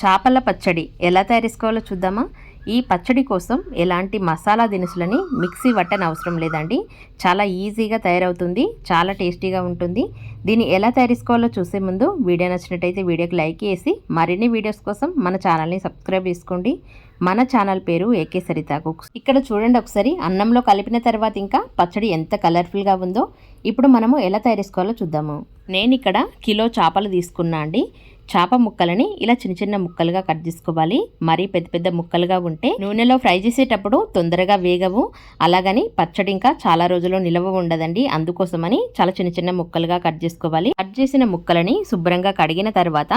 చేపల పచ్చడి ఎలా తయారు చేసుకోవాలో చూద్దామా? ఈ పచ్చడి కోసం ఎలాంటి మసాలా దినుసులని మిక్సీ పట్టని అవసరం లేదండి. చాలా ఈజీగా తయారవుతుంది చాలా టేస్టీగా ఉంటుంది. దీన్ని ఎలా తయారు చేసుకోవాలో చూసే ముందు వీడియో నచ్చినట్టయితే వీడియోకి లైక్ చేసి మరిన్ని వీడియోస్ కోసం మన ఛానల్ని సబ్స్క్రైబ్ చేసుకోండి. మన ఛానల్ పేరు ఏకే సరిత కుక్స్. ఇక్కడ చూడండి ఒకసారి అన్నంలో కలిపిన తర్వాత ఇంకా పచ్చడి ఎంత కలర్ఫుల్గా ఉందో. ఇప్పుడు మనము ఎలా తయారు చేసుకోవాలో చూద్దాము. నేను ఇక్కడ కిలో చేపలు తీసుకున్నా అండి. చేప ముక్కలని ఇలా చిన్న చిన్న ముక్కలుగా కట్ చేసుకోవాలి. మరీ పెద్ద పెద్ద ముక్కలుగా ఉంటే నూనెలో ఫ్రై చేసేటప్పుడు తొందరగా వేగవు. అలాగని పచ్చడి ఇంకా చాలా రోజులు నిలవ ఉండదండి. అందుకోసమని చాలా చిన్న చిన్న ముక్కలుగా కట్ చేసుకోవాలి. కట్ చేసిన ముక్కలని శుభ్రంగా కడిగిన తర్వాత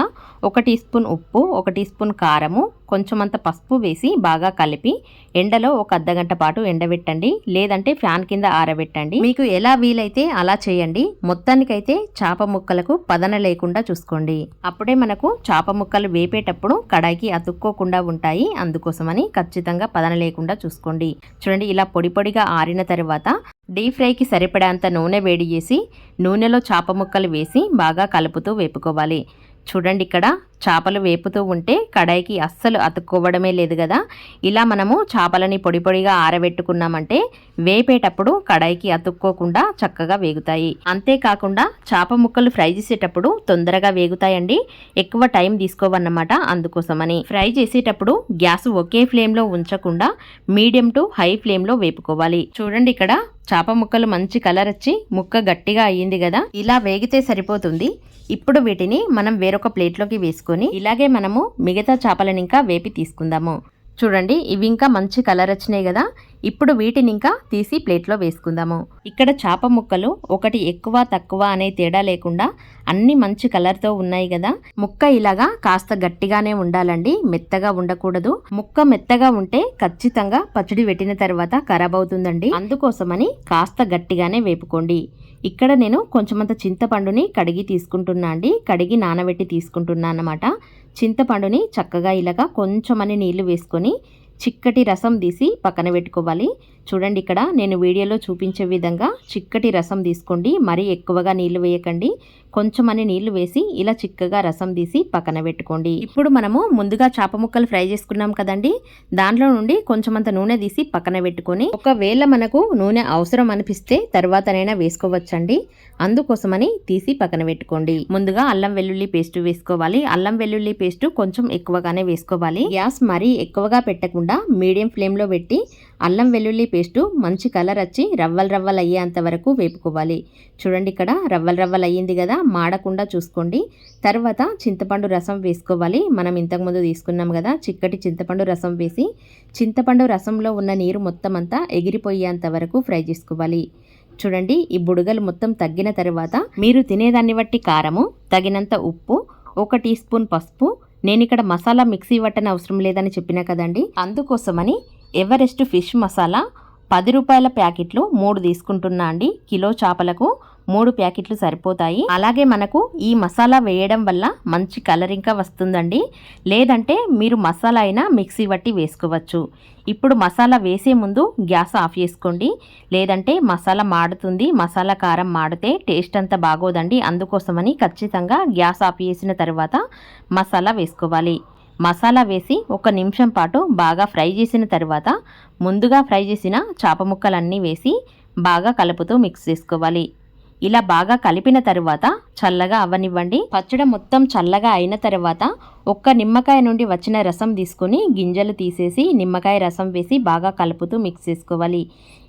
ఒక టీ స్పూన్ ఉప్పు ఒక టీ స్పూన్ కారము కొంచెం అంత పసుపు వేసి బాగా కలిపి ఎండలో ఒక అర్ధగంట పాటు ఎండబెట్టండి. లేదంటే ఫ్యాన్ కింద ఆరబెట్టండి. మీకు ఎలా వీలైతే అలా చేయండి. మొత్తానికైతే చేప ముక్కలకు పదన లేకుండా చూసుకోండి. అప్పుడే మనకు చేప ముక్కలు వేపేటప్పుడు కడాయికి అతుక్కోకుండా ఉంటాయి. అందుకోసమని ఖచ్చితంగా పదన లేకుండా చూసుకోండి. చూడండి ఇలా పొడి పొడిగా ఆరిన తర్వాత డీప్ ఫ్రైకి సరిపడేంత నూనె వేడి చేసి నూనెలో చేప ముక్కలు వేసి బాగా కలుపుతూ వేపుకోవాలి. చూడండి ఇక్కడ చేపలు వేపుతూ ఉంటే కడాయికి అస్సలు అతుక్కోవడమే లేదు కదా. ఇలా మనము చేపలని పొడి పొడిగా ఆరబెట్టుకున్నామంటే వేపేటప్పుడు కడాయికి అతుక్కోకుండా చక్కగా వేగుతాయి. అంతేకాకుండా చేప ముక్కలు ఫ్రై చేసేటప్పుడు తొందరగా వేగుతాయండి. ఎక్కువ టైం తీసుకోవన్నమాట అందుకోసమని. ఫ్రై చేసేటప్పుడు గ్యాస్ ఒకే ఫ్లేమ్లో ఉంచకుండా మీడియం టు హై ఫ్లేమ్లో వేపుకోవాలి. చూడండి ఇక్కడ చేప ముక్కలు మంచి కలర్ వచ్చి ముక్క గట్టిగా అయ్యింది కదా. ఇలా వేగితే సరిపోతుంది. ఇప్పుడు వీటిని మనం వేరొక ప్లేట్లోకి వేసుకొని ఇలాగే మనము మిగతా చేపలను ఇంకా వేపి తీసుకుందాము. చూడండి ఇవి ఇంకా మంచి కలర్ వచ్చినాయి కదా. ఇప్పుడు వీటిని ఇంకా తీసి ప్లేట్లో వేసుకుందాము. ఇక్కడ చేప ముక్కలు ఒకటి ఎక్కువ తక్కువ అనే తేడా లేకుండా అన్ని మంచి కలర్తో ఉన్నాయి కదా. ముక్క ఇలాగా కాస్త గట్టిగానే ఉండాలండి. మెత్తగా ఉండకూడదు. ముక్క మెత్తగా ఉంటే ఖచ్చితంగా పచ్చడి పెట్టిన తర్వాత ఖరాబ్ అవుతుందండి. అందుకోసమని కాస్త గట్టిగానే వేపుకోండి. ఇక్కడ నేను కొంచెమంత చింతపండుని కడిగి తీసుకుంటున్నా అండి. కడిగి నానబెట్టి తీసుకుంటున్నా అన్నమాట. చింతపండుని చక్కగా ఇలాగా కొంచెమని నీళ్ళు వేసుకొని చిక్కటి రసం తీసి పక్కన పెట్టుకోవాలి. చూడండి ఇక్కడ నేను వీడియోలో చూపించే విధంగా చిక్కటి రసం తీసుకోండి. మరీ ఎక్కువగా నీళ్ళు వేయకండి. కొంచెం అని నీళ్ళు వేసి ఇలా చిక్కగా రసం తీసి పక్కన పెట్టుకోండి. ఇప్పుడు మనము ముందుగా చేప ముక్కలు ఫ్రై చేసుకున్నాం కదండి. దాంట్లో నుండి కొంచెమంత నూనె తీసి పక్కన పెట్టుకొని ఒకవేళ మనకు నూనె అవసరం అనిపిస్తే తర్వాతనైనా వేసుకోవచ్చండి. అందుకోసమని తీసి పక్కన పెట్టుకోండి. ముందుగా అల్లం వెల్లుల్లి పేస్ట్ వేసుకోవాలి. అల్లం వెల్లుల్లి పేస్ట్ కొంచెం ఎక్కువగానే వేసుకోవాలి. గ్యాస్ మరీ ఎక్కువగా పెట్టకుండా మీడియం ఫ్లేమ్లో పెట్టి అల్లం వెల్లుల్లి పేస్టు మంచి కలర్ వచ్చి రవ్వలు రవ్వలు అయ్యేంత వరకు వేపుకోవాలి. చూడండి ఇక్కడ రవ్వలు రవ్వలు అయ్యింది కదా మాడకుండా చూసుకోండి. తర్వాత చింతపండు రసం వేసుకోవాలి. మనం ఇంతకుముందు తీసుకున్నాం కదా చిక్కటి చింతపండు రసం వేసి చింతపండు రసంలో ఉన్న నీరు మొత్తం అంతా ఎగిరిపోయేంత వరకు ఫ్రై చేసుకోవాలి. చూడండి ఈ బుడగలు మొత్తం తగ్గిన తర్వాత మీరు తినేదాన్ని బట్టి కారము తగినంత ఉప్పు ఒక టీ స్పూన్ పసుపు. నేను ఇక్కడ మసాలా మిక్సీ పట్టని అవసరం లేదని చెప్పినా కదండి. అందుకోసమని ఎవరెస్ట్ ఫిష్ మసాలా పది రూపాయల ప్యాకెట్లు మూడు తీసుకుంటున్నా అండి. కిలో చేపలకు మూడు ప్యాకెట్లు సరిపోతాయి. అలాగే మనకు ఈ మసాలా వేయడం వల్ల మంచి కలర్ ఇంకా వస్తుందండి. లేదంటే మీరు మసాలా అయినా మిక్సీ బట్టి వేసుకోవచ్చు. ఇప్పుడు మసాలా వేసే ముందు గ్యాస్ ఆఫ్ చేసుకోండి. లేదంటే మసాలా మాడుతుంది. మసాలా కారం మాడితే టేస్ట్ అంతా బాగోదండి. అందుకోసమని ఖచ్చితంగా గ్యాస్ ఆఫ్ చేసిన తర్వాత మసాలా వేసుకోవాలి. మసాలా వేసి ఒక నిమిషం పాటు బాగా ఫ్రై చేసిన తర్వాత ముందుగా ఫ్రై చేసిన చేప ముక్కలన్నీ వేసి బాగా కలుపుతూ మిక్స్ చేసుకోవాలి. ఇలా బాగా కలిపిన తరువాత చల్లగా అవ్వనివ్వండి పచ్చడి మొత్తం చల్లగా అయిన తర్వాత ఒక్క నిమ్మకాయ నుండి వచ్చిన రసం తీసుకొని గింజలు తీసేసి నిమ్మకాయ రసం వేసి బాగా కలుపుతూ మిక్స్ చేసుకోవాలి.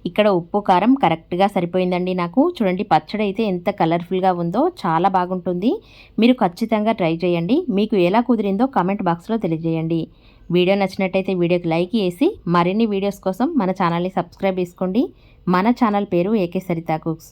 ఇక్కడ ఉప్పు కారం కరెక్ట్గా సరిపోయిందండి నాకు. చూడండి పచ్చడి అయితే ఎంత కలర్ఫుల్గా ఉందో చాలా బాగుంటుంది. మీరు ఖచ్చితంగా ట్రై చేయండి. మీకు ఎలా కుదిరిందో కామెంట్ బాక్స్లో తెలియజేయండి. వీడియో నచ్చినట్టయితే వీడియోకి లైక్ చేసి మరిన్ని వీడియోస్ కోసం మన ఛానల్ని సబ్స్క్రైబ్ చేసుకోండి. మన ఛానల్ పేరు ఏకే సరితా కుక్స్